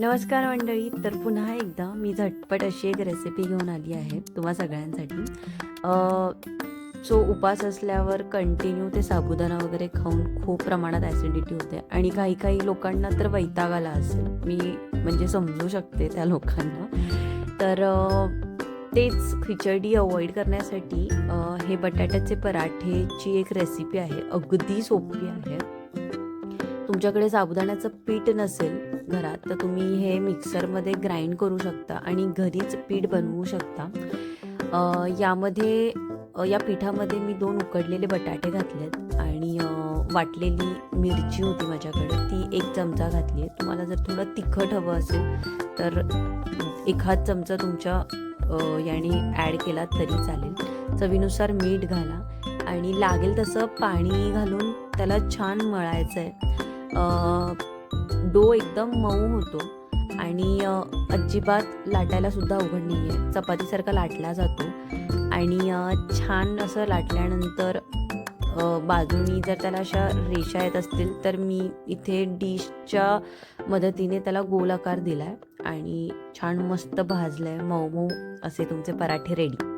नमस्कार मंडळी तर पुन्हा एकदा मी झटपट अशी एक रेसिपी घेऊन आली आहे तुम्हा सगळ्यांसाठी. सो उपास असल्यावर कंटिन्यू ते साबुदाणा वगैरे खाऊन खूप प्रमाणात ॲसिडिटी होते आणि काही काही लोकांना तर वैताग आला असेल. मी म्हणजे समजू शकते त्या लोकांना. तर तेच खिचडी अवॉइड करण्यासाठी हे बटाट्याचे पराठेची एक रेसिपी आहे. अगदी सोपी आहे. तुमच्याकडे साबुदाण्याचं पीठ नसेल घरात तर तुम्ही हे मिक्सरमध्ये ग्राइंड करू शकता आणि घरीच पीठ बनवू शकता. यामध्ये या पिठामध्ये मी दोन उकडलेले बटाटे घातलेत आणि वाटलेली मिरची होती माझ्याकडे ती एक चमचा घातली आहे. तुम्हाला जर थोडं तिखट हवं असेल तर एखाद चमचा तुमच्या याने ॲड केला तरी चालेल. चवीनुसार मीठ घाला आणि लागेल तसं पाणी घालून त्याला छान मळायचं आहे डो एकदम मऊ होतो आणि अजिबात लाटायला सुद्धा अवघड नाही आहे चपातीसारखा लाटला जातो आणि छान असं लाटल्यानंतर बाजूनी जर त्याला अशा रेषा येत असतील तर मी इथे डिशच्या मदतीने त्याला गोल आकार दिला आहे आणि छान मस्त भाजलं आहे मऊ मऊ असे तुमचे पराठे रेडी